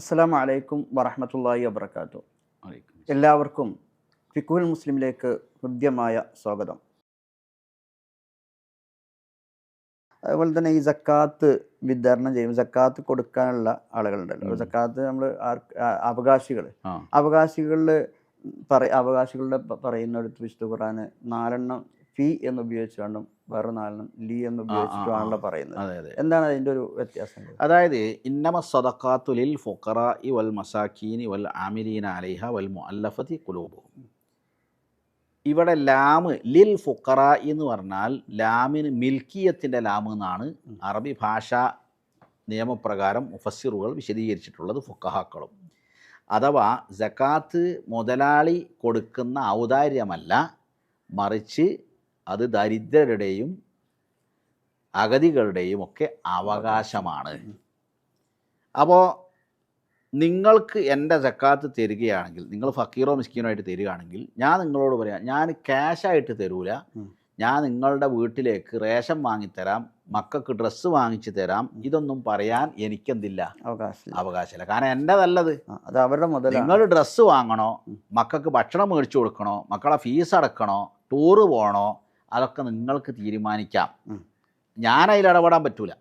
അസ്സലാമു വലൈക്കും വറഹമത്തല്ലാഹി വബർക്കാത്തു എല്ലാവർക്കും ഫിക്കുൽ മുസ്ലിമിലേക്ക് ഹൃദ്യമായ സ്വാഗതം. അതുപോലെ തന്നെ ഈ ജക്കാത്ത് വിതരണം ചെയ്യും. ജക്കാത്ത് കൊടുക്കാനുള്ള ആളുകളുണ്ടല്ലോ. സക്കാത്ത് ജക്കാത്ത് നമ്മൾ അവകാശികൾ അവകാശികളിൽ പറ അവകാശികളുടെ പറയുന്ന ഒരു വിശുദ്ധ ഖുറാന് നാലെണ്ണം ഫി എന്ന് ഉപയോഗിച്ചുകൊണ്ടും വേറെ നാലെണ്ണം ലി എന്ന് ഉപയോഗിച്ചിട്ടുമാണല്ലോ പറയുന്നത്. എന്താണ് അതിന്റെ ഒരു വ്യത്യാസം? അതായത് ഇന്നമ സദക്കാത്തുലിൽ ലിൽ ഇ വൽ മസാക്കീനി വൽ ആമിരീന അലൈഹ വൽ മുഅല്ലഫതി ഖുലൂബുഹും. ഇവിടെ ലാമ് ലിൽ ഫുഖറാഇ എന്ന് പറഞ്ഞാൽ ലാമിന് മിൽക്കിയത്തിന്റെ ലാമ് എന്നാണ് അറബി ഭാഷാ നിയമപ്രകാരം മുഫസ്സിറുകൾ വിശദീകരിച്ചിട്ടുള്ളത് ഫുക്കഹാക്കളും അഥവാ ജക്കാത്ത് മുതലാളി കൊടുക്കുന്ന ഔദാര്യമല്ല മറിച്ച് അത് ദരിദ്രരുടെയും അഗതികളുടെയും ഒക്കെ അവകാശമാണ്. അപ്പോൾ നിങ്ങൾക്ക് എന്റെ ജക്കാത്ത് തരികയാണെങ്കിൽ നിങ്ങൾ ഫക്കീറോ മിസ്കീനോ ആയിട്ട് തരികയാണെങ്കിൽ ഞാൻ നിങ്ങളോട് പറയാം ഞാൻ ക്യാഷായിട്ട് തരൂല. ഞാൻ നിങ്ങളുടെ വീട്ടിലേക്ക് റേഷൻ വാങ്ങിത്തരാം മക്കൾക്ക് ഡ്രസ്സ് വാങ്ങിച്ചു തരാം ഇതൊന്നും പറയാൻ എനിക്കെന്തില്ല? അവകാശം അവകാശമില്ല. കാരണം എന്റെതല്ലത്. അത് അവരുടെ മുതൽ നിങ്ങൾ ഡ്രസ്സ് വാങ്ങണോ. മക്കൾക്ക് ഭക്ഷണം മേടിച്ചു കൊടുക്കണോ മക്കളെ ഫീസ് അടക്കണോ ടൂറ് പോകണോ അതൊക്കെ നിങ്ങൾക്ക് തീരുമാനിക്കാം. ഞാൻ അതിൽ ഇടപെടാൻ പറ്റൂല.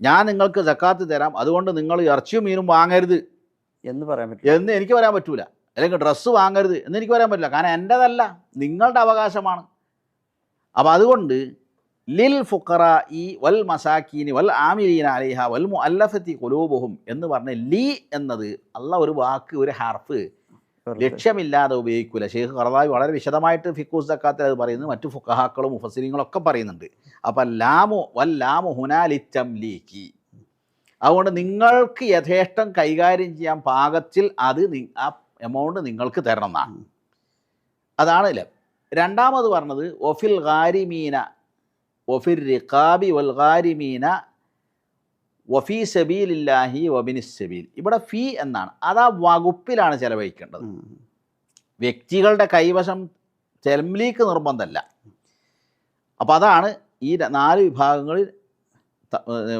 ഞാൻ നിങ്ങൾക്ക് ജക്കാത്ത് തരാം. അതുകൊണ്ട് നിങ്ങൾ ഇറച്ചിയും മീനും വാങ്ങരുത്. എന്ന് പറയാൻ പറ്റില്ല. എന്ന് എനിക്ക് പറയാൻ പറ്റൂല. അല്ലെങ്കിൽ ഡ്രസ്സ് വാങ്ങരുത് എന്ന് എനിക്ക് പറയാൻ പറ്റില്ല. കാരണം എന്റെതല്ല നിങ്ങളുടെ അവകാശമാണ്. അപ്പോൾ അതുകൊണ്ട് ലിൽ ഫുക്കറ ഈ വൽ മസാക്കീനി വൽ ആമിലീന അലിഹ വൽ മുഅല്ലഫത്തി കൊലൂബുഹും എന്ന് പറഞ്ഞ ലീ എന്നത് അല്ല ഒരു വാക്ക് ഒരു ഹർഫ്. ലക്ഷ്യമില്ലാതെ ഉപയോഗിക്കൂല. ഷെയ്ഖ് കറദാവി വളരെ വിശദമായിട്ട് ഫിക്കൂസ് സക്കാത്തിൽ അത് പറയുന്നത് മറ്റു ഫുക്കഹാക്കളും മുഫസിരിങ്ങളും ഒക്കെ പറയുന്നുണ്ട്. അപ്പം ലാമു വൽ ലാമു ഹുനാലിറ്റം ലീക്കി അതുകൊണ്ട് നിങ്ങൾക്ക് യഥേഷ്ടം കൈകാര്യം ചെയ്യാൻ പാകത്തിൽ അത് ആ എമൗണ്ട് നിങ്ങൾക്ക് തരണം എന്നാണ്. അതാണ് ലം രണ്ടാമത് പറഞ്ഞത് ഒഫിൽ ഗാരിമീന ഒഫിർ റിഖാബി വൽ ഗാരിമീന വഫി സബീലില്ലാഹി വബിനിസ് സബീൽ. ഇവിടെ ഫീ എന്നാണ്. അത് ആ വകുപ്പിലാണ് ചെലവഴിക്കേണ്ടത്. വ്യക്തികളുടെ കൈവശം ചെലംലീക്ക് നിർബന്ധമല്ല. അപ്പോൾ അതാണ് ഈ നാല് വിഭാഗങ്ങളിൽ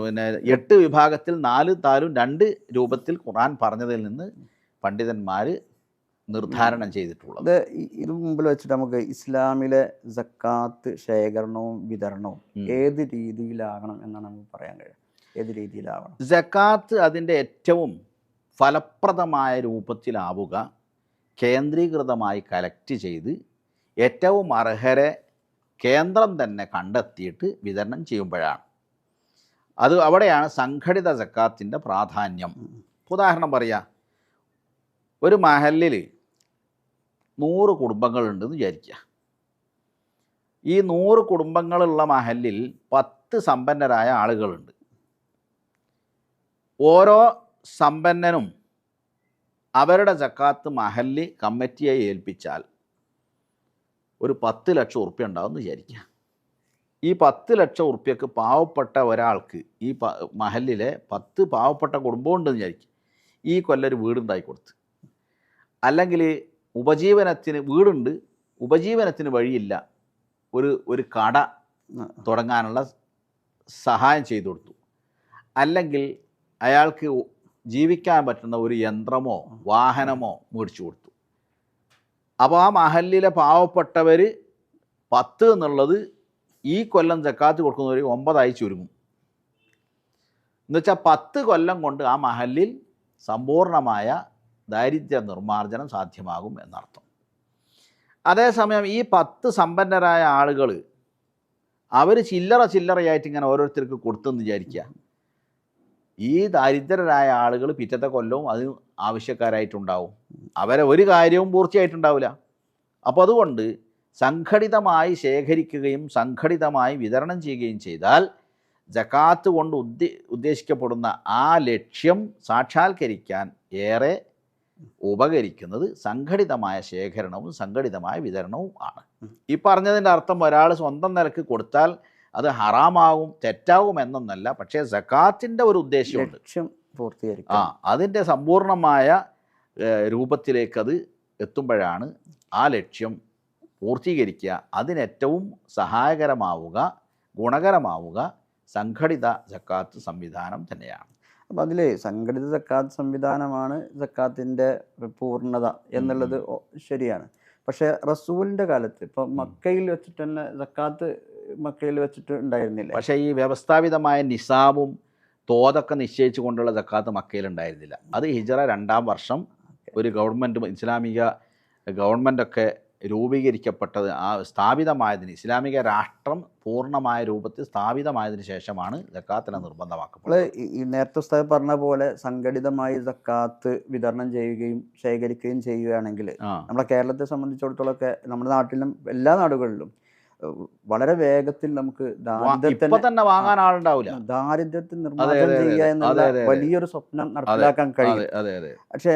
പിന്നെ എട്ട് വിഭാഗത്തിൽ നാല് താലും രണ്ട് രൂപത്തിൽ ഖുർആൻ പറഞ്ഞതിൽ നിന്ന് പണ്ഡിതന്മാർ നിർദ്ധാരണം ചെയ്തിട്ടുള്ളത്. ഇത് മുമ്പിൽ വെച്ചിട്ട് നമുക്ക് ഇസ്ലാമിലെ ജക്കാത്ത് ശേഖരണവും വിതരണവും ഏത് രീതിയിലാകണം എന്നാണ് നമുക്ക് പറയാൻ കഴിയും ഏത് രീതിയിലാവണം? ജക്കാത്ത് അതിന്റെ ഏറ്റവും ഫലപ്രദമായ രൂപത്തിലാവുക കേന്ദ്രീകൃതമായി കലക്ട് ചെയ്ത് ഏറ്റവും അർഹരെ കേന്ദ്രം തന്നെ കണ്ടെത്തിയിട്ട് വിതരണം ചെയ്യുമ്പോഴാണ്. അത് അവിടെയാണ് സംഘടിത ജക്കാത്തിന്റെ പ്രാധാന്യം. ഉദാഹരണം പറയാം ഒരു മഹലിൽ നൂറ് കുടുംബങ്ങളുണ്ടെന്ന് വിചാരിക്കുക. ഈ നൂറ് കുടുംബങ്ങളുള്ള മഹലിൽ പത്ത് സമ്പന്നരായ ആളുകളുണ്ട്. ഓരോ സമ്പന്നനും അവരുടെ ജക്കാത്ത് മഹല്ലി കമ്മിറ്റിയെ ഏൽപ്പിച്ചാൽ ഒരു പത്ത് ലക്ഷം ഉറുപ്പ്യ ഉണ്ടാവും എന്ന് വിചാരിക്കുക. ഈ പത്ത് ലക്ഷം ഉറുപ്പ്യക്ക് പാവപ്പെട്ട ഒരാൾക്ക് ഈ പ മഹലിലെ പത്ത് പാവപ്പെട്ട കുടുംബമുണ്ടെന്ന് വിചാരിക്കും ഈ കൊല്ലൊരു വീടുണ്ടാക്കി കൊടുത്ത്. അല്ലെങ്കിൽ ഉപജീവനത്തിന് വീടുണ്ട് ഉപജീവനത്തിന് വഴിയില്ല ഒരു ഒരു കട തുടങ്ങാനുള്ള സഹായം ചെയ്തു കൊടുത്തു. അല്ലെങ്കിൽ അയാൾക്ക് ജീവിക്കാൻ പറ്റുന്ന ഒരു യന്ത്രമോ വാഹനമോ മേടിച്ചു കൊടുത്തു. അപ്പോൾ ആ മഹല്ലിലെ പാവപ്പെട്ടവർ പത്ത് എന്നുള്ളത് ഈ കൊല്ലം ജക്കാത്ത് കൊടുക്കുന്നവർ ഒമ്പതായി ചുരുങ്ങും. എന്നുവെച്ചാൽ പത്ത് കൊല്ലം കൊണ്ട് ആ മഹലിൽ സമ്പൂർണമായ ദാരിദ്ര്യ നിർമ്മാർജനം സാധ്യമാകും എന്നർത്ഥം. അതേസമയം ഈ പത്ത് സമ്പന്നരായ ആളുകൾ അവർ ചില്ലറ ചില്ലറയായിട്ട് ഇങ്ങനെ ഓരോരുത്തർക്ക് കൊടുത്തെന്ന് വിചാരിക്കുക ഈ ദാരിദ്രരായ ആളുകൾ പിറ്റത്തെ കൊല്ലവും അതിന് ആവശ്യക്കാരായിട്ടുണ്ടാവും. അവരെ ഒരു കാര്യവും പൂർത്തിയായിട്ടുണ്ടാവില്ല. അപ്പോൾ അതുകൊണ്ട് സംഘടിതമായി ശേഖരിക്കുകയും സംഘടിതമായി വിതരണം ചെയ്യുകയും ചെയ്താൽ ജക്കാത്ത് കൊണ്ട് ഉദ്ദേ ഉദ്ദേശിക്കപ്പെടുന്ന ആ ലക്ഷ്യം സാക്ഷാത്കരിക്കാൻ ഏറെ ഉപകരിക്കുന്നത് സംഘടിതമായ ശേഖരണവും സംഘടിതമായ വിതരണവും ആണ്. ഈ പറഞ്ഞതിന്റെ അർത്ഥം ഒരാൾ സ്വന്തം നിലയ്ക്ക് കൊടുത്താൽ അത് ഹറാമാവും തെറ്റാവും എന്നൊന്നല്ല പക്ഷേ സക്കാത്തിന്റെ ഒരു ഉദ്ദേശമുണ്ട് ലക്ഷ്യം ആ പൂർത്തീകരിക്കാം അതിന്റെ സമ്പൂർണമായ രൂപത്തിലേക്കത് രൂപത്തിലേക്ക് അത് എത്തുമ്പോഴാണ് ആ ലക്ഷ്യം പൂർത്തീകരിക്കുക. അതിനേറ്റവും സഹായകരമാവുക ഗുണകരമാവുക സംഘടിത സക്കാത്ത് സംവിധാനം തന്നെയാണ്. അപ്പം അതിൽ സംഘടിത സക്കാത്ത് സംവിധാനമാണ് സക്കാത്തിന്റെ പൂർണത എന്നുള്ളത് ശരിയാണ്. പക്ഷേ റസൂലിന്റെ കാലത്ത് ഇപ്പം മക്കയിൽ വെച്ചിട്ട് തന്നെ സക്കാത്ത് മക്കയിൽ വെച്ചിട്ട് ഉണ്ടായിരുന്നില്ല? പക്ഷേ ഈ വ്യവസ്ഥാപിതമായ നിസാബും തോതൊക്കെ നിശ്ചയിച്ചു കൊണ്ടുള്ള ജക്കാത്ത് മക്കയിൽ ഉണ്ടായിരുന്നില്ല. അത് ഹിജറ രണ്ടാം വർഷം ഒരു ഗവൺമെന്റ് ഇസ്ലാമിക ഗവൺമെന്റൊക്കെ രൂപീകരിക്കപ്പെട്ടത് ആ സ്ഥാപിതമായതിന് ഇസ്ലാമിക രാഷ്ട്രം പൂർണമായ രൂപത്തിൽ സ്ഥാപിതമായതിന് ശേഷമാണ് ജക്കാത്തിനെ നമ്മൾ നിർബന്ധമാക്കപ്പെട്ടത് ഈ നേരത്തെ ഉസ്താദ് പറഞ്ഞ പോലെ സംഘടിതമായി ജക്കാത്ത് വിതരണം ചെയ്യുകയും ശേഖരിക്കുകയും ചെയ്യുകയാണെങ്കിൽ നമ്മുടെ കേരളത്തെ സംബന്ധിച്ചിടത്തോളമൊക്കെ നമ്മുടെ നാട്ടിലും എല്ലാ നാടുകളിലും വളരെ വേഗത്തിൽ നമുക്ക് ദാരിദ്ര്യത്തെ തന്നെ വാങ്ങാൻ ആളുണ്ടാവില്ല ദാരിദ്ര്യത്തെ അതെ, നിർമ്മാർജനം ചെയ്യുക എന്നുള്ള. വലിയൊരു സ്വപ്നം നടപ്പിലാക്കാൻ കഴിയും. പക്ഷേ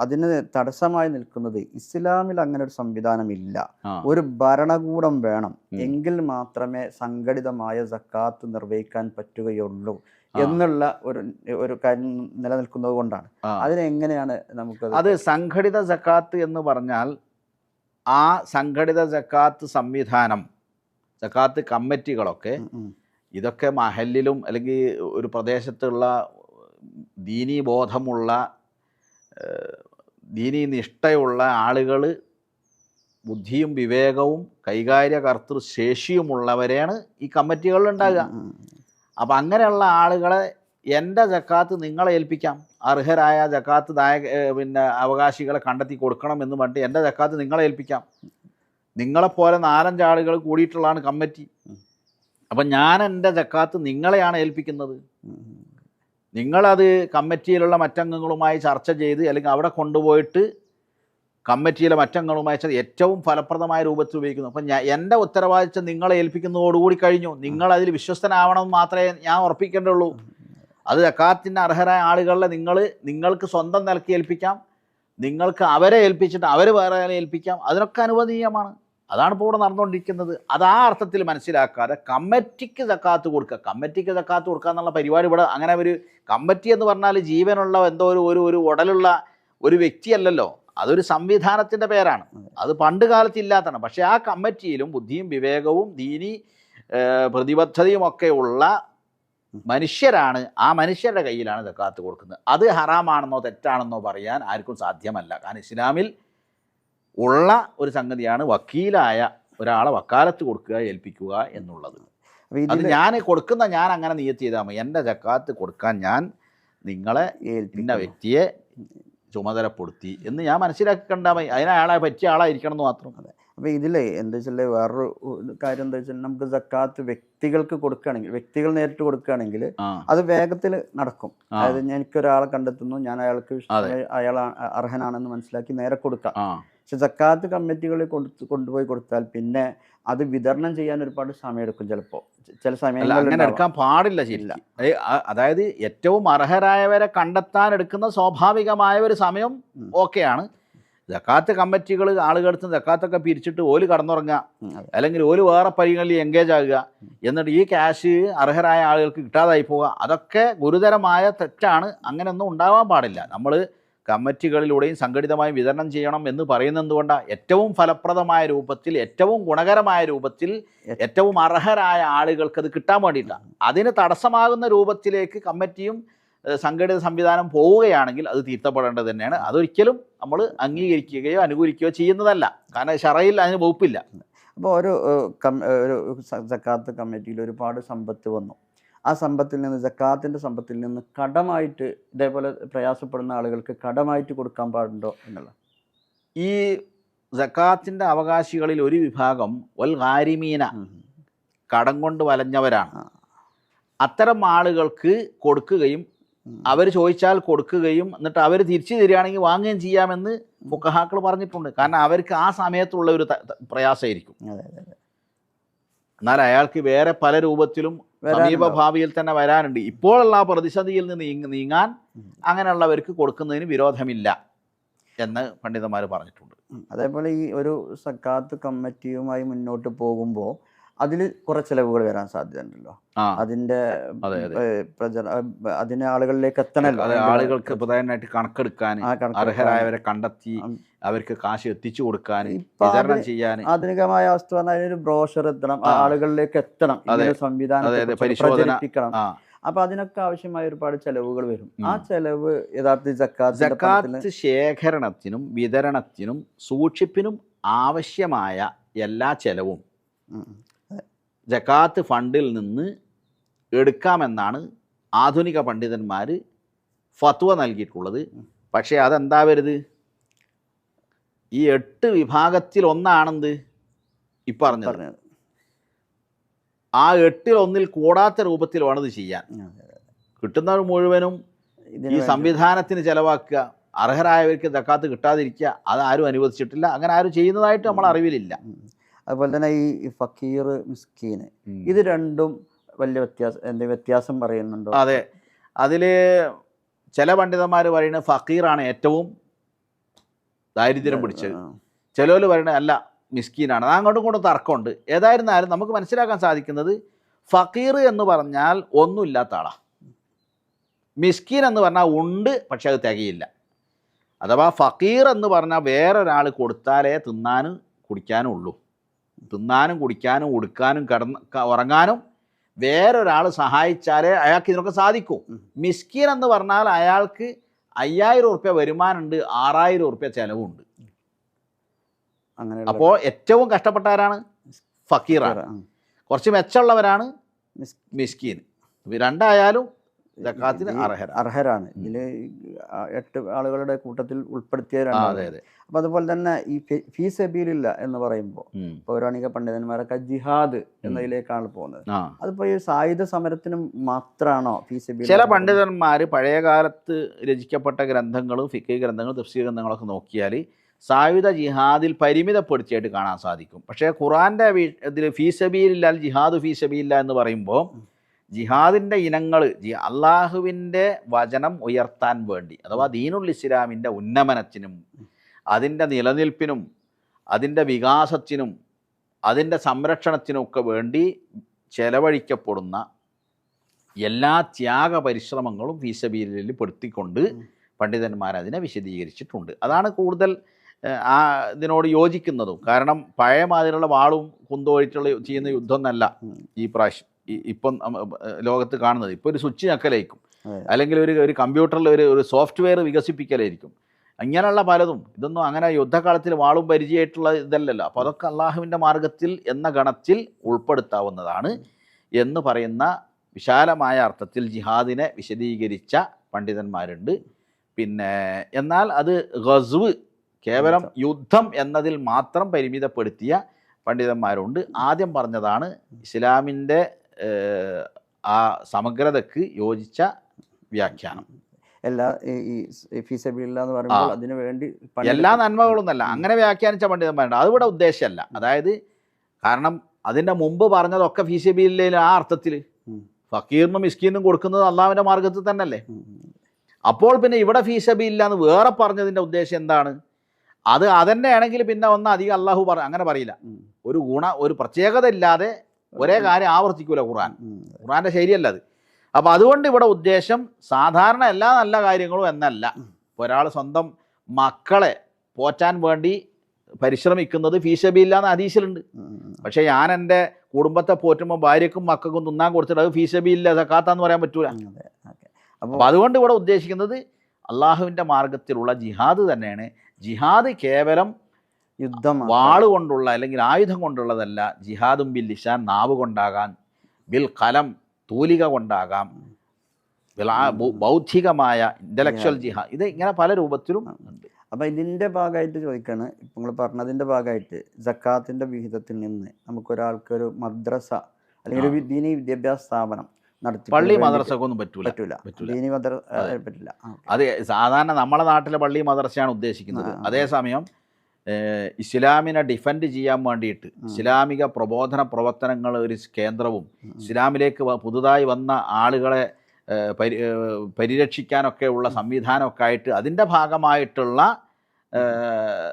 അതിന് തടസ്സമായി നിൽക്കുന്നത് ഇസ്ലാമിൽ അങ്ങനെ ഒരു സംവിധാനം ഇല്ല ഒരു ഭരണകൂടം വേണം. എങ്കിൽ മാത്രമേ സംഘടിതമായ സക്കാത്ത് നിർവഹിക്കാൻ പറ്റുകയുള്ളൂ എന്നുള്ള ഒരു ഒരു കാര്യം നിലനിൽക്കുന്നത് കൊണ്ടാണ്. അതിനെങ്ങനെയാണ് നമുക്ക് അത് സംഘടിത സക്കാത്ത് എന്ന് പറഞ്ഞാൽ ആ സംഘടിത ജക്കാത്ത് സംവിധാനം ജക്കാത്ത് കമ്മിറ്റികളൊക്കെ ഇതൊക്കെ മഹലിലും അല്ലെങ്കിൽ ഒരു പ്രദേശത്തുള്ള ദീനീ ബോധമുള്ള ഏഹ്, ദീനീ നിഷ്ഠയുള്ള ആളുകൾ ബുദ്ധിയും വിവേകവും കൈകാര്യ കർത്തൃ ശേഷിയുമുള്ളവരെയാണ് ഈ കമ്മിറ്റികളിൽ ഉണ്ടാകുക അപ്പം അങ്ങനെയുള്ള ആളുകളെ എന്റെ ജക്കാത്ത് നിങ്ങളെ ഏൽപ്പിക്കാം. അർഹരായ ജക്കാത്ത് ദായക പിന്നെ അവകാശികളെ കണ്ടെത്തി കൊടുക്കണം എന്ന് പറഞ്ഞിട്ട് എന്റെ ജക്കാത്ത് നിങ്ങളെ ഏൽപ്പിക്കാം. നിങ്ങളെപ്പോലെ നാലഞ്ചാളുകൾ കൂടിയിട്ടുള്ളതാണ് കമ്മിറ്റി. അപ്പം ഞാൻ എന്റെ ജക്കാത്ത് നിങ്ങളെയാണ് ഏൽപ്പിക്കുന്നത്. നിങ്ങളത് കമ്മിറ്റിയിലുള്ള മറ്റംഗങ്ങളുമായി ചർച്ച ചെയ്ത് അല്ലെങ്കിൽ അവിടെ കൊണ്ടുപോയിട്ട് കമ്മിറ്റിയിലെ മറ്റംഗങ്ങളുമായി ഏറ്റവും ഫലപ്രദമായ രൂപത്തിൽ ഉപയോഗിക്കുന്നു. അപ്പം ഞാൻ എന്റെ ഉത്തരവാദിത്തം നിങ്ങളെ ഏൽപ്പിക്കുന്നതോടുകൂടി കഴിഞ്ഞു. നിങ്ങളതിൽ വിശ്വസ്തനാവണം മാത്രമേ ഞാൻ ഉറപ്പിക്കേണ്ടുള്ളൂ. അത് ജക്കാത്തിന് അർഹരായ ആളുകളെ നിങ്ങൾ നിങ്ങൾക്ക് സ്വന്തം നിലയ്ക്ക് ഏൽപ്പിക്കാം. നിങ്ങൾക്ക് അവരെ ഏൽപ്പിച്ചിട്ട് അവർ വേറെ ഏൽപ്പിക്കാം. അതിനൊക്കെ അനുവദനീയമാണ്. അതാണ് ഇപ്പോൾ ഇവിടെ നടന്നുകൊണ്ടിരിക്കുന്നത്. അത് ആ അർത്ഥത്തിൽ മനസ്സിലാക്കാതെ കമ്മിറ്റിക്ക് ജക്കാത്ത് കൊടുക്കുക. കമ്മിറ്റിക്ക് ജക്കാത്ത് കൊടുക്കുക എന്നുള്ള പരിപാടി ഇവിടെ അങ്ങനെ ഒരു കമ്മിറ്റി എന്ന് പറഞ്ഞാൽ ജീവനുള്ള എന്തോ ഒരു ഒരു ഒരു ഉടലുള്ള ഒരു വ്യക്തിയല്ലല്ലോ. അതൊരു സംവിധാനത്തിന്റെ പേരാണ്. അത് പണ്ട് കാലത്ത് ഇല്ലാത്തതാണ്. പക്ഷേ ആ കമ്മിറ്റിയിലും ബുദ്ധിയും വിവേകവും ദീനി പ്രതിബദ്ധതയും ഒക്കെ ഉള്ള മനുഷ്യരാണ് ആ മനുഷ്യരുടെ കയ്യിലാണ് ജക്കാത്ത് കൊടുക്കുന്നത്. അത് ഹറാമാണെന്നോ തെറ്റാണെന്നോ പറയാൻ ആർക്കും സാധ്യമല്ല. കാരണം ഇസ്ലാമിൽ ഉള്ള ഒരു സംഗതിയാണ് വക്കീലായ ഒരാളെ വക്കാലത്ത് കൊടുക്കുക ഏൽപ്പിക്കുക എന്നുള്ളത്. അത് ഞാൻ കൊടുക്കുന്ന ഞാൻ അങ്ങനെ നീയത്ത് ചെയ്താൽ മതി. എന്റെ ജക്കാത്ത് കൊടുക്കാൻ ഞാൻ നിങ്ങളെ ഇന്ന വ്യക്തിയെ ചുമതലപ്പെടുത്തി എന്ന് ഞാൻ മനസ്സിലാക്കി കണ്ടാൽ മതി അതിനയാളെ പറ്റിയ ആളായിരിക്കണം എന്ന് മാത്രം. അപ്പൊ ഇതിലേ എന്താ വെച്ചാൽ വേറൊരു കാര്യം എന്താ വെച്ചാൽ നമുക്ക് സക്കാത്ത് വ്യക്തികൾക്ക് കൊടുക്കുകയാണെങ്കിൽ വ്യക്തികൾ നേരിട്ട് കൊടുക്കുകയാണെങ്കിൽ അത് വേഗത്തിൽ നടക്കും. അതായത് എനിക്ക് ഒരാളെ കണ്ടെത്തുന്നു ഞാൻ അയാൾക്ക് അയാൾ അർഹനാണെന്ന് മനസ്സിലാക്കി നേരെ കൊടുക്കാം. പക്ഷെ സക്കാത്ത് കമ്മിറ്റികളിൽ കൊടുത്ത് കൊണ്ടുപോയി കൊടുത്താൽ പിന്നെ അത് വിതരണം ചെയ്യാൻ ഒരുപാട് സമയമെടുക്കും ചിലപ്പോൾ ചില അങ്ങനെ സമയങ്ങളിൽ എടുക്കാൻ പാടില്ല ശരിയില്ല അതായത് ഏറ്റവും അർഹരായവരെ കണ്ടെത്താൻ എടുക്കുന്ന സ്വാഭാവികമായ ഒരു സമയം. ഓക്കെയാണ്. ജക്കാത്ത് കമ്മിറ്റികൾ ആളുകൾക്ക് ജക്കാത്തൊക്കെ പിരിച്ചിട്ട് ഓൽ കടന്നുറങ്ങുക അല്ലെങ്കിൽ ഓൽ വേറെ പരിഗണനയിൽ എൻഗേജ് ആകുക എന്നിട്ട് ഈ ക്യാഷ് അർഹരായ ആളുകൾക്ക് കിട്ടാതായി പോവുക അതൊക്കെ ഗുരുതരമായ തെറ്റാണ്. അങ്ങനെയൊന്നും ഉണ്ടാവാൻ പാടില്ല. നമ്മൾ കമ്മിറ്റികളിലൂടെയും സംഘടിതമായി വിതരണം ചെയ്യണം എന്ന് പറയുന്നത് ഏറ്റവും ഫലപ്രദമായ രൂപത്തിൽ ഏറ്റവും ഗുണകരമായ രൂപത്തിൽ ഏറ്റവും അർഹരായ ആളുകൾക്ക് അത് കിട്ടാൻ വേണ്ടിയിട്ടാണ് അതിന് തടസ്സമാകുന്ന രൂപത്തിലേക്ക് കമ്മിറ്റിയും സംഘടിത സംവിധാനം പോവുകയാണെങ്കിൽ അത് തീർത്തപ്പെടേണ്ടത് തന്നെയാണ്. അതൊരിക്കലും നമ്മൾ അംഗീകരിക്കുകയോ അനുകൂലിക്കുകയോ ചെയ്യുന്നതല്ല. കാരണം ഷറയിൽ അതിന് വകുപ്പില്ല. അപ്പോൾ ഒരു കം- ഒരു ജക്കാത്ത് കമ്മിറ്റിയിൽ ഒരുപാട് സമ്പത്ത് വന്നു. ആ സമ്പത്തിൽ നിന്ന് ജക്കാത്തിന്റെ സമ്പത്തിൽ നിന്ന് കടമായിട്ട് ഇതേപോലെ പ്രയാസപ്പെടുന്ന ആളുകൾക്ക് കടമായിട്ട് കൊടുക്കാൻ പാടുണ്ടോ എന്നുള്ള ഈ ജക്കാത്തിന്റെ അവകാശികളിൽ ഒരു വിഭാഗം വൽ ഗാരിമീന കടം കൊണ്ട് വലഞ്ഞവരാണ്. അത്തരം ആളുകൾക്ക് കൊടുക്കുകയും അവർ ചോദിച്ചാൽ കൊടുക്കുകയും എന്നിട്ട് അവർ തിരിച്ചു തരികയാണെങ്കിൽ വാങ്ങുകയും ചെയ്യാമെന്ന് ഫുക്കഹാക്കൾ പറഞ്ഞിട്ടുണ്ട്. കാരണം അവർക്ക് ആ സമയത്തുള്ള ഒരു പ്രയാസമായിരിക്കും. എന്നാൽ അയാൾക്ക് വേറെ പല രൂപത്തിലും സമീപ വരാനുണ്ടാവും. ഭാവിയിൽ തന്നെ വരാനുണ്ട്. ഇപ്പോഴുള്ള ആ പ്രതിസന്ധിയിൽ നിന്ന് നീങ്ങാൻ അങ്ങനെയുള്ളവർക്ക് കൊടുക്കുന്നതിന് വിരോധമില്ല എന്ന് പണ്ഡിതന്മാർ പറഞ്ഞിട്ടുണ്ട്. അതേപോലെ ഈ ഒരു സക്കാത്ത് കമ്മിറ്റിയുമായി മുന്നോട്ട് പോകുമ്പോൾ അതിൽ കുറെ ചിലവുകൾ വരാൻ സാധ്യതയുണ്ടല്ലോ. അതിന്റെ അതിന് ആളുകളിലേക്ക് എത്തണല്ലോ. ആളുകൾക്ക് പ്രധാനമായിട്ട് കണക്കെടുക്കാൻ അർഹരായവരെ കണ്ടെത്തി അവർക്ക് കാശ് എത്തിച്ചു കൊടുക്കാൻ വിതരണം ചെയ്യാൻ. ആധുനികമായ അവസ്ഥ പറഞ്ഞാൽ അതിനൊരു ബ്രോഷർ എത്തണം. ആളുകളിലേക്ക് എത്തണം സംവിധാനം. പ്രചരിപ്പിക്കണം. അപ്പൊ അതിനൊക്കെ ആവശ്യമായ ഒരുപാട് ചെലവുകൾ വരും. ആ. ചെലവ് യഥാർത്ഥ ജക്കാത്ത് ശേഖരണത്തിനും വിതരണത്തിനും സൂക്ഷിപ്പിനും ആവശ്യമായ എല്ലാ ചെലവും. ജക്കാത്ത് ഫണ്ടിൽ നിന്ന് എടുക്കാമെന്നാണ് ആധുനിക പണ്ഡിതന്മാർ ഫത്വ നൽകിയിട്ടുള്ളത്. പക്ഷേ അതെന്താ അതെന്താവരുത് ഈ എട്ട് വിഭാഗത്തിൽ ഒന്നാണെന്ത്? ഇപ്പറഞ്ഞു പറഞ്ഞത്. ആ എട്ടിൽ ഒന്നിൽ കൂടാത്ത രൂപത്തിൽ വേണത് ചെയ്യാൻ. കിട്ടുന്നത് മുഴുവനും ഈ സംവിധാനത്തിന് ചെലവാക്കുക അർഹരായവർക്ക് ദക്കാത്ത് കിട്ടാതിരിക്കുക അത് ആരും അനുവദിച്ചിട്ടില്ല. അങ്ങനെ ആരും ചെയ്യുന്നതായിട്ട് നമ്മൾ അറിവിലില്ല. അതുപോലെ തന്നെ ഈ ഫക്കീർ മിസ്കീന് ഇത് രണ്ടും വലിയ വ്യത്യാസം എന്ത് വ്യത്യാസം പറയുന്നുണ്ടോ? അതെ. അതിൽ ചില പണ്ഡിതന്മാർ പറയുന്നത് ഫക്കീറാണ് ഏറ്റവും ദാരിദ്ര്യം പിടിച്ചത്. ആ, ചിലവർ പറയുന്നത് അല്ല മിസ്കീനാണ്. അങ്ങോട്ടും കൂടെ തർക്കമുണ്ട്. ഏതായിരുന്നാലും നമുക്ക് മനസ്സിലാക്കാൻ സാധിക്കുന്നത് ഫക്കീർ എന്ന് പറഞ്ഞാൽ ഒന്നുമില്ലാത്ത ആളാണ് മിസ്കീൻ എന്ന് പറഞ്ഞാൽ ഉണ്ട് പക്ഷെ അത് തികയില്ല. അഥവാ ഫക്കീർ എന്ന് പറഞ്ഞാൽ വേറൊരാൾ കൊടുത്താലേ തിന്നാനും കുടിക്കാനും ഉള്ളൂ. തിന്നാനും കുടിക്കാനും ഉടുക്കാനും കിടന്ന് ഉറങ്ങാനും വേറൊരാൾ സഹായിച്ചാലേ അയാൾക്ക് ഇതിനൊക്കെ സാധിക്കൂ. മിസ്കീൻ എന്ന് പറഞ്ഞാൽ അയാൾക്ക് അയ്യായിരം ഉറുപ്യ വരുമാനമുണ്ട് ആറായിരം ഉറുപ്യ ചെലവുണ്ട്. അങ്ങനെ അപ്പോൾ ഏറ്റവും കഷ്ടപ്പെട്ടവരാണ്? ഫക്കീറാണ്. കുറച്ച് മെച്ചമുള്ളവരാണ് മിസ്- മിസ്കീൻ. രണ്ടായാലും ജക്കാത്തിന് അർഹർ. അർഹരാണ്. ഇതിൽ എട്ട് ആളുകളുടെ കൂട്ടത്തിൽ ഉൾപ്പെടുത്തിയവരാണ് അപ്പൊ അതുപോലെ തന്നെ ഈ ഫീസ് ഫീ സബീലില്ല എന്ന് പറയുമ്പോൾ പൗരാണിക പണ്ഡിതന്മാരൊക്കെ ജിഹാദ് എന്നതിലേക്കാണ് പോകുന്നത്. അതിപ്പോ ഈ സായുധ സമരത്തിന് മാത്രമാണോ ഫീ സബീൽ ചില പണ്ഡിതന്മാർ പഴയ കാലത്ത് രചിക്കപ്പെട്ട ഗ്രന്ഥങ്ങളും ഫിക്കി ഗ്രന്ഥങ്ങളും തഫ്സീർ ഗ്രന്ഥങ്ങളൊക്കെ നോക്കിയാൽ സായുധ ജിഹാദിൽ പരിമിതപ്പെടുത്തിയായിട്ട് കാണാൻ സാധിക്കും. പക്ഷേ ഖുറാന്റെ ഇതിൽ ഫീസബീലില്ല ജിഹാദ് ഫീസബീലില്ല എന്ന് പറയുമ്പോൾ ജിഹാദിന്റെ ഇനങ്ങൾ ജി അള്ളാഹുവിന്റെ വചനം ഉയർത്താൻ വേണ്ടി അഥവാ ദീനുൽ ഇസ്ലാമിന്റെ ഉന്നമനത്തിനും അതിന്റെ നിലനിൽപ്പിനും അതിന്റെ വികാസത്തിനും അതിന്റെ സംരക്ഷണത്തിനുമൊക്കെ വേണ്ടി ചെലവഴിക്കപ്പെടുന്ന എല്ലാ ത്യാഗ പരിശ്രമങ്ങളും ഫീസബീലിൽ പെടുത്തിക്കൊണ്ട് പണ്ഡിതന്മാർ അതിനെ വിശദീകരിച്ചിട്ടുണ്ട്. അതാണ് കൂടുതൽ ആ ഇതിനോട് യോജിക്കുന്നതും. കാരണം പഴയ മാതിരിയുള്ള വാളും കുന്തോഴിച്ചുള്ള ചെയ്യുന്ന യുദ്ധമൊന്നല്ല ഈ പ്രാവശ്യം. ഇപ്പം ലോകത്ത് കാണുന്നത്. ഇപ്പോൾ ഒരു സ്വിച്ച് ഞക്കലായിരിക്കും അല്ലെങ്കിൽ ഒരു ഒരു കമ്പ്യൂട്ടറിൽ ഒരു ഒരു സോഫ്റ്റ്വെയർ വികസിപ്പിക്കലായിരിക്കും ഇങ്ങനെയുള്ള പലതും. ഇതൊന്നും അങ്ങനെ യുദ്ധകാലത്തിൽ വാളും പരിചയമായിട്ടുള്ള ഇതല്ലല്ലോ. അപ്പോൾ അതൊക്കെ അള്ളാഹുവിന്റെ മാർഗത്തിൽ എന്ന ഗണത്തിൽ ഉൾപ്പെടുത്താവുന്നതാണ് എന്ന് പറയുന്ന വിശാലമായ അർത്ഥത്തിൽ ജിഹാദിനെ വിശദീകരിച്ച പണ്ഡിതന്മാരുണ്ട്. പിന്നെ എന്നാൽ അത് ഗസ്വ് കേവലം യുദ്ധം. എന്നതിൽ മാത്രം പരിമിതപ്പെടുത്തിയ പണ്ഡിതന്മാരുണ്ട്. ആദ്യം പറഞ്ഞതാണ് ഇസ്ലാമിന്റെ ആ സമഗ്രതക്ക് യോജിച്ച വ്യാഖ്യാനം. എല്ലാ ഈ- ഈ ഫീ എന്ന് പറയുമ്പോൾ അതിനു വേണ്ടി എല്ലാ നന്മകളൊന്നല്ല അങ്ങനെ വ്യാഖ്യാനിച്ച പണ്ഡിതന്മാരുണ്ട്. അതിവിടെ ഉദ്ദേശമല്ല. അതായത് കാരണം അതിന്റെ മുമ്പ് പറഞ്ഞതൊക്കെ ഫീസബിലില്ല ആ അർത്ഥത്തിൽ. ഫക്കീറിനും മിസ്കീനും കൊടുക്കുന്നത് അള്ളാവിന്റെ മാർഗത്തിൽ തന്നെയല്ലേ. അപ്പോൾ പിന്നെ ഇവിടെ ഫീസബില്ല എന്ന് വേറെ പറഞ്ഞതിന്റെ ഉദ്ദേശം എന്താണ്? അത് അതന്നെയാണെങ്കിൽ പിന്നെ ഒന്ന് അധികം അള്ളാഹു പറ അങ്ങനെ പറയില്ല. ഒരു ഗുണ ഒരു പ്രത്യേകത ഇല്ലാതെ ഒരേ കാര്യം ആവർത്തിക്കൂല ഖുർആൻ. ഖുറാന്റെ ഖുർആന്റെ ശരിയല്ല അത്. അപ്പോൾ അതുകൊണ്ട് ഇവിടെ ഉദ്ദേശം സാധാരണ എല്ലാ നല്ല കാര്യങ്ങളും എന്നല്ല. ഒരാൾ സ്വന്തം മക്കളെ പോറ്റാൻ വേണ്ടി പരിശ്രമിക്കുന്നത് ഫീസബില്ല എന്ന് അതീശിലുണ്ട്. പക്ഷേ ഞാൻ എന്റെ കുടുംബത്തെ പോറ്റുമ്പോൾ ഭാര്യക്കും മക്കൾക്കും തിന്നാൻ കൊടുത്തിട്ട് അത് ഫീസബില്ല സക്കാത്താന്ന് പറയാൻ പറ്റൂല. അപ്പോൾ അതുകൊണ്ട് ഇവിടെ ഉദ്ദേശിക്കുന്നത് അള്ളാഹുവിന്റെ മാർഗത്തിലുള്ള ജിഹാദ് തന്നെയാണ്. ജിഹാദ് കേവലം യുദ്ധം വാളുകൊണ്ടുള്ള വാൾ കൊണ്ടുള്ള അല്ലെങ്കിൽ ആയുധം കൊണ്ടുള്ളതല്ല ജിഹാദും ബിൽ ലിഷാൻ നാവ് കൊണ്ടാകാം ബിൽ കലം തൂലിക കൊണ്ടാകാം ബൗദ്ധികമായ ഇന്റലക്ച്വൽ ജിഹാ ഇത് ഇങ്ങനെ പല രൂപത്തിലും ഉണ്ട്. അപ്പൊ ഇതിന്റെ ഭാഗമായിട്ട് ചോദിക്കാണ് ഇപ്പൊ നിങ്ങൾ പറഞ്ഞതിന്റെ ഭാഗമായിട്ട് ജക്കാത്തിന്റെ വിഹിതത്തിൽ നിന്ന് നമുക്കൊരാൾക്ക് ഒരു മദ്രസ അല്ലെങ്കിൽ ഒരു ദീനീ വിദ്യാഭ്യാസ സ്ഥാപനം നടത്തി പള്ളി മദ്രസക്കൊന്നും പറ്റൂല. പറ്റൂല. ദീനി മദ്രസ. പറ്റില്ല. അത് സാധാരണ നമ്മളെ നാട്ടിലെ പള്ളി മദ്രസയാണ് ഉദ്ദേശിക്കുന്നത്. അതേസമയം ഇസ്ലാമിനെ ഡിഫെൻഡ് ചെയ്യാൻ വേണ്ടിയിട്ട് ഇസ്ലാമിക പ്രബോധന പ്രവർത്തനങ്ങൾ ഒരു കേന്ദ്രവും ഇസ്ലാമിലേക്ക് പുതുതായി വന്ന ആളുകളെ പരി പരിരക്ഷിക്കാനൊക്കെ ഉള്ള സംവിധാനമൊക്കെ ആയിട്ട് അതിന്റെ ഭാഗമായിട്ടുള്ള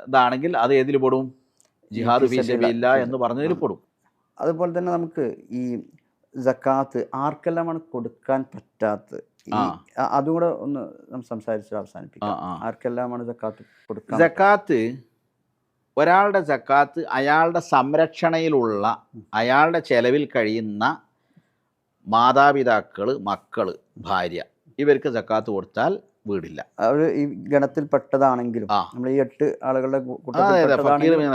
ഇതാണെങ്കിൽ അത് ഏതിൽ പെടും? ജിഹാദ്. ഫീസബില്ല എന്ന് പറഞ്ഞതിൽ പെടും. അതുപോലെ തന്നെ നമുക്ക് ഈ ജക്കാത്ത് ആർക്കെല്ലാമാണ് കൊടുക്കാൻ പറ്റാത്ത അതുകൂടെ ഒന്ന് സംസാരിച്ച് അവസാനിപ്പിക്കാം. ആർക്കെല്ലാമാണ് ജക്കാത്ത് കൊടുക്കാൻ ജക്കാത്ത് ഒരാളുടെ ജക്കാത്ത് അയാളുടെ സംരക്ഷണയിലുള്ള അയാളുടെ ചെലവിൽ കഴിയുന്ന മാതാപിതാക്കൾ മക്കൾ ഭാര്യ ഇവർക്ക് ജക്കാത്ത് കൊടുത്താൽ വീടില്ല. അവർ ഈ ഗണത്തിൽ പെട്ടതാണെങ്കിലും നമ്മൾ ഈ എട്ട് ആളുകളുടെ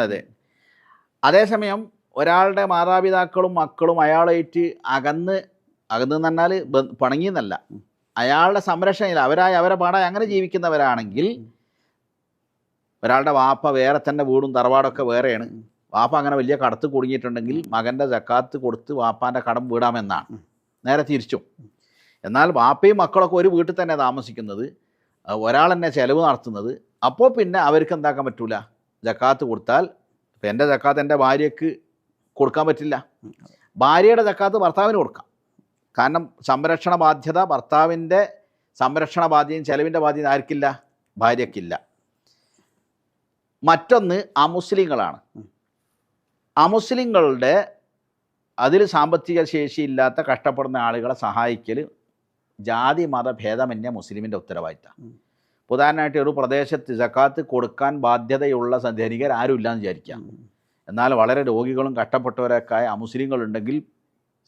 അതെ അതേസമയം ഒരാളുടെ മാതാപിതാക്കളും മക്കളും അയാളായിട്ട് അകന്ന് അകന്ന് എന്ന് പറഞ്ഞാൽ പണങ്ങിയെന്നല്ല. അയാളുടെ സംരക്ഷണയിൽ അവരായി അവരെ പാടായി അങ്ങനെ ജീവിക്കുന്നവരാണെങ്കിൽ ഒരാളുടെ വാപ്പ വേറെ തന്നെ വീടും തറവാടൊക്കെ വേറെയാണ്. വാപ്പ അങ്ങനെ വലിയ കടത്ത് കുടുങ്ങിയിട്ടുണ്ടെങ്കിൽ മകന്റെ ജക്കാത്ത് കൊടുത്ത് വാപ്പാന്റെ കടം വീടാമെന്നാണ്. നേരെ തിരിച്ചു. എന്നാൽ വാപ്പയും മക്കളൊക്കെ ഒരു വീട്ടിൽ തന്നെ താമസിക്കുന്നത്. ഒരാൾ തന്നെ ചിലവ് നടത്തുന്നത്. അപ്പോൾ പിന്നെ അവർക്ക് എന്താക്കാൻ പറ്റൂല? ജക്കാത്ത് കൊടുത്താൽ ഇപ്പം എന്റെ ജക്കാത്ത് എന്റെ ഭാര്യയ്ക്ക് കൊടുക്കാൻ പറ്റില്ല. ഭാര്യയുടെ ജക്കാത്ത് ഭർത്താവിന് കൊടുക്കാം. കാരണം സംരക്ഷണ ബാധ്യത ഭർത്താവിന്റെ സംരക്ഷണ ബാധ്യതയും ചിലവിന്റെ ബാധ്യത ആർക്കില്ല? ഭാര്യയ്ക്കില്ല മറ്റൊന്ന് അമുസ്ലിങ്ങളാണ്. അമുസ്ലിങ്ങളുടെ അതിൽ സാമ്പത്തിക ശേഷിയില്ലാത്ത കഷ്ടപ്പെടുന്ന ആളുകളെ സഹായിക്കൽ ജാതി മത ഭേദമന്യ മുസ്ലിമിന്റെ ഉത്തരവാദിത്തം. ഉദാഹരണമായിട്ട് ഒരു പ്രദേശത്ത് ജക്കാത്ത് കൊടുക്കാൻ ബാധ്യതയുള്ള ധനികർ ആരും ഇല്ലാന്ന് വിചാരിക്കാം എന്നാൽ വളരെ രോഗികളും കഷ്ടപ്പെട്ടവരൊക്കെ ആയ അമുസ്ലിങ്ങളുണ്ടെങ്കിൽ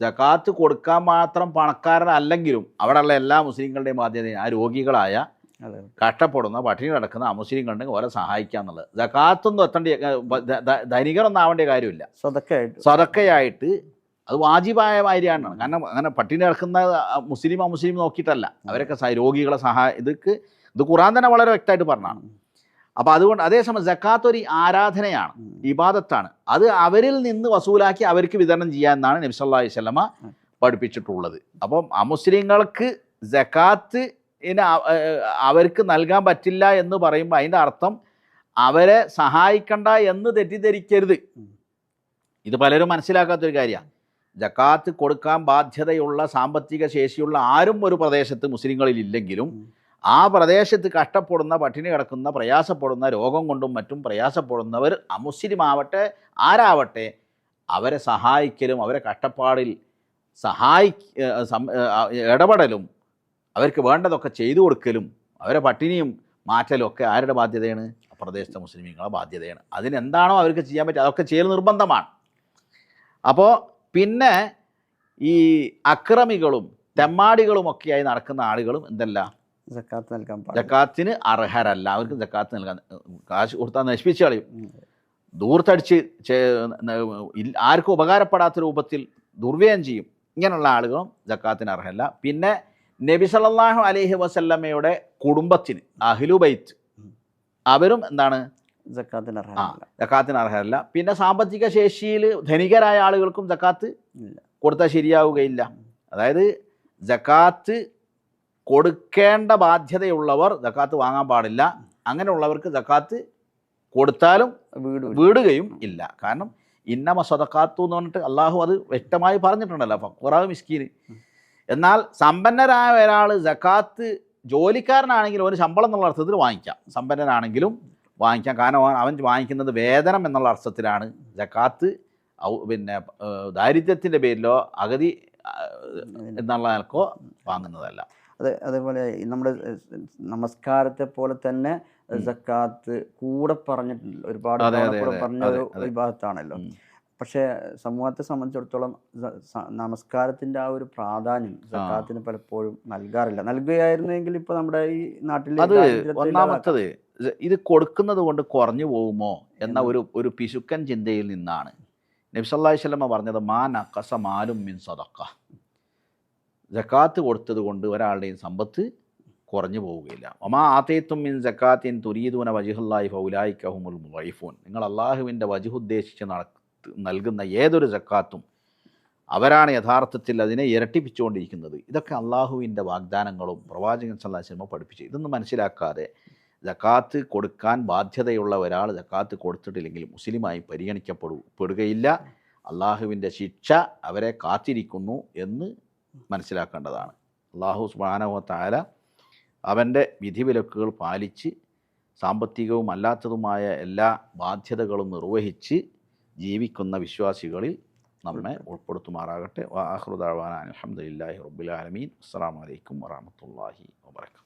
ജക്കാത്ത് കൊടുക്കാൻ മാത്രം പണക്കാരനല്ലെങ്കിലും അവിടെയുള്ള എല്ലാ മുസ്ലിങ്ങളുടെയും ബാധ്യത ആ രോഗികളായ കഷ്ടപ്പെടുന്ന പട്ടിണി കിടക്കുന്ന അമുസ്ലിം കണ്ടെങ്കിൽ ഓരോ സഹായിക്കുക എന്നുള്ളത് ജക്കാത്തൊന്നും എത്തേണ്ട ധനികരൊന്നും ആവേണ്ട കാര്യമില്ല. സ്വതക്കയായിട്ട് അത് വാജിബായ കാര്യമാണ് കാരണം അങ്ങനെ പട്ടിണി കിടക്കുന്ന മുസ്ലിം അമുസ്ലിം നോക്കിയിട്ടല്ല. അവരൊക്കെ രോഗികളെ സഹായ ഇതൊക്കെ ഇത് ഖുറാൻ തന്നെ വളരെ വ്യക്തമായിട്ട് പറഞ്ഞാണ് അപ്പോൾ അതുകൊണ്ട് അതേസമയം ജക്കാത്ത് ഒരു ആരാധനയാണ് ഇബാദത്താണ്. അത് അവരിൽ നിന്ന് വസൂലാക്കി അവർക്ക് വിതരണം ചെയ്യാമെന്നാണ് നബി സല്ലല്ലാഹു അലൈഹി വസല്ലമ പഠിപ്പിച്ചിട്ടുള്ളത്. അപ്പം അമുസ്ലിങ്ങൾക്ക് ജക്കാത്ത് അവർക്ക് നൽകാൻ പറ്റില്ല എന്ന് പറയുമ്പോൾ അതിന്റെ അർത്ഥം അവരെ സഹായിക്കണ്ട എന്ന് തെറ്റിദ്ധരിക്കരുത്. ഇത് പലരും മനസ്സിലാക്കാത്തൊരു കാര്യമാണ് ജക്കാത്ത് കൊടുക്കാൻ ബാധ്യതയുള്ള സാമ്പത്തിക ശേഷിയുള്ള ആരും ഒരു പ്രദേശത്ത് മുസ്ലിങ്ങളിൽ ഇല്ലെങ്കിലും ആ പ്രദേശത്ത് കഷ്ടപ്പെടുന്ന പട്ടിണി കിടക്കുന്ന പ്രയാസപ്പെടുന്ന രോഗം കൊണ്ടും മറ്റും പ്രയാസപ്പെടുന്നവർ അമുസ്ലിം ആവട്ടെ ആരാവട്ടെ അവരെ സഹായിക്കലും അവരെ കഷ്ടപ്പാടിൽ സഹായി ഇടപെടലും അവർക്ക് വേണ്ടതൊക്കെ ചെയ്തു കൊടുക്കലും അവരെ പട്ടിണിയും മാറ്റലും ഒക്കെ ആരുടെ ബാധ്യതയാണ്? പ്രദേശത്തെ മുസ്ലിമീങ്ങളെ ബാധ്യതയാണ്. അതിനെന്താണോ അവർക്ക് ചെയ്യാൻ പറ്റുക അതൊക്കെ ചെയ്യൽ നിർബന്ധമാണ്. അപ്പോൾ പിന്നെ ഈ അക്രമികളും തെമ്മാടികളും ഒക്കെയായി നടക്കുന്ന ആളുകളും എന്തല്ല? സക്കാത്ത് നൽകാൻ ജക്കാത്തിന് അർഹരല്ല. അവർക്ക് ജക്കാത്ത് നൽകാൻ കാശ് കൊടുത്താൽ നശിപ്പിച്ച് കളയും. ദൂർത്തടിച്ച് ആർക്കും ഉപകാരപ്പെടാത്ത രൂപത്തിൽ ദുർവ്യയം ചെയ്യും. ഇങ്ങനെയുള്ള ആളുകളും ജക്കാത്തിന് അർഹരല്ല. പിന്നെ നബി സല്ലാഹു അലഹി വസല്ലമ്മയുടെ കുടുംബത്തിന് അഹ്ലുബൈത്ത് അവരും എന്താണ്? അർഹമല്ല ജക്കാത്തിന് അർഹരല്ല. പിന്നെ സാമ്പത്തിക ശേഷിയിൽ ധനികരായ ആളുകൾക്കും ജക്കാത്ത് കൊടുത്താൽ ശരിയാവുകയില്ല. അതായത് ജക്കാത്ത് കൊടുക്കേണ്ട ബാധ്യതയുള്ളവർ ജക്കാത്ത് വാങ്ങാൻ പാടില്ല. അങ്ങനെയുള്ളവർക്ക് ജക്കാത്ത് കൊടുത്താലും വീട് വീടുകയും ഇല്ല. കാരണം ഇന്നമ സ്വതക്കാത്തു എന്ന് പറഞ്ഞിട്ട് അള്ളാഹു അത് വ്യക്തമായി പറഞ്ഞിട്ടുണ്ടല്ലോ. അപ്പം കുറവ് മിസ്കീന് എന്നാൽ സമ്പന്നരായ ഒരാൾ ജക്കാത്ത് ജോലിക്കാരനാണെങ്കിൽ ഒരു ശമ്പളം എന്നുള്ള അർത്ഥത്തിൽ വാങ്ങിക്കാം. സമ്പന്നനാണെങ്കിലും വാങ്ങിക്കാം. കാരണം അവൻ- വാങ്ങിക്കുന്നത് വേതനം എന്നുള്ള അർത്ഥത്തിലാണ്. ജക്കാത്ത് പിന്നെ ദാരിദ്ര്യത്തിന്റെ പേരിലോ അഗതി എന്നുള്ള നിലക്കോ വാങ്ങുന്നതല്ല. അതെ അതേപോലെ നമ്മുടെ നമസ്കാരത്തെ പോലെ തന്നെ ജക്കാത്ത് സക്കാത്ത് കൂടെ പറഞ്ഞിട്ടുണ്ട് ഒരുപാട് കൂടെ പറഞ്ഞ ഒരു വിഭാഗത്താണല്ലോ. പക്ഷേ സമൂഹത്തെ സംബന്ധിച്ചിടത്തോളം നമസ്കാരത്തിന്റെ ആ ഒരു പ്രാധാന്യം സക്കാത്തിന് പലപ്പോഴും നൽകാറില്ല. നൽകുകയായിരുന്നെങ്കിൽ ഇപ്പൊ നമ്മുടെ ഈ നാട്ടിൽ അത് ഒന്നാമത്തത് ഇത് കൊടുക്കുന്നത് കൊണ്ട് കുറഞ്ഞു പോകുമോ എന്ന ഒരു ഒരു പിശുക്കൻ ചിന്തയിൽ നിന്നാണ്. നബി സ്വലമ പറഞ്ഞത് മാൻ അക്കസ മാലും മിൻ സദക്ക ജക്കാത്ത് കൊടുത്തത് കൊണ്ട് ഒരാളുടെയും സമ്പത്ത് കുറഞ്ഞു പോവുകയില്ല. ഒമാ ആത്തേത്തും മിൻ ജക്കാത്തിൻ തുരീദൂന ഫൗലായി കഹുമുൽ വൈഫോൻ നിങ്ങൾ അള്ളാഹുവിന്റെ വജുഹുദ്ദേശിച്ച് നട നൽകുന്ന ഏതൊരു ജക്കാത്തും അവരാണ് യഥാർത്ഥത്തിൽ അതിനെ ഇരട്ടിപ്പിച്ചുകൊണ്ടിരിക്കുന്നത്. ഇതൊക്കെ അള്ളാഹുവിന്റെ വാഗ്ദാനങ്ങളും പ്രവാചകൻ വസല്ലമ പഠിപ്പിച്ചു. ഇതൊന്നും മനസ്സിലാക്കാതെ ജക്കാത്ത് കൊടുക്കാൻ ബാധ്യതയുള്ള ഒരാൾ ജക്കാത്ത് കൊടുത്തിട്ടില്ലെങ്കിൽ മുസ്ലിമായി പരിഗണിക്കപ്പെടൂ പെടുകയില്ല. അള്ളാഹുവിന്റെ ശിക്ഷ അവരെ കാത്തിരിക്കുന്നു എന്ന് മനസ്സിലാക്കേണ്ടതാണ്. അള്ളാഹു സുബ്ഹാനഹു താല അവന്റെ വിധിവിലക്കുകൾ പാലിച്ച് സാമ്പത്തികവും അല്ലാത്തതുമായ എല്ലാ ബാധ്യതകളും നിർവഹിച്ച് ജീവിക്കുന്ന വിശ്വാസികളിൽ നമ്മെ ഉൾപ്പെടുത്തുമാറാകട്ടെ. വാഹൃദാവാന അലഹമുല്ലാഹി റബുലാലമീൻ അസ്സാം വലൈക്കും വാഹമത്തല്ലാഹി വാബർക്കാത്തു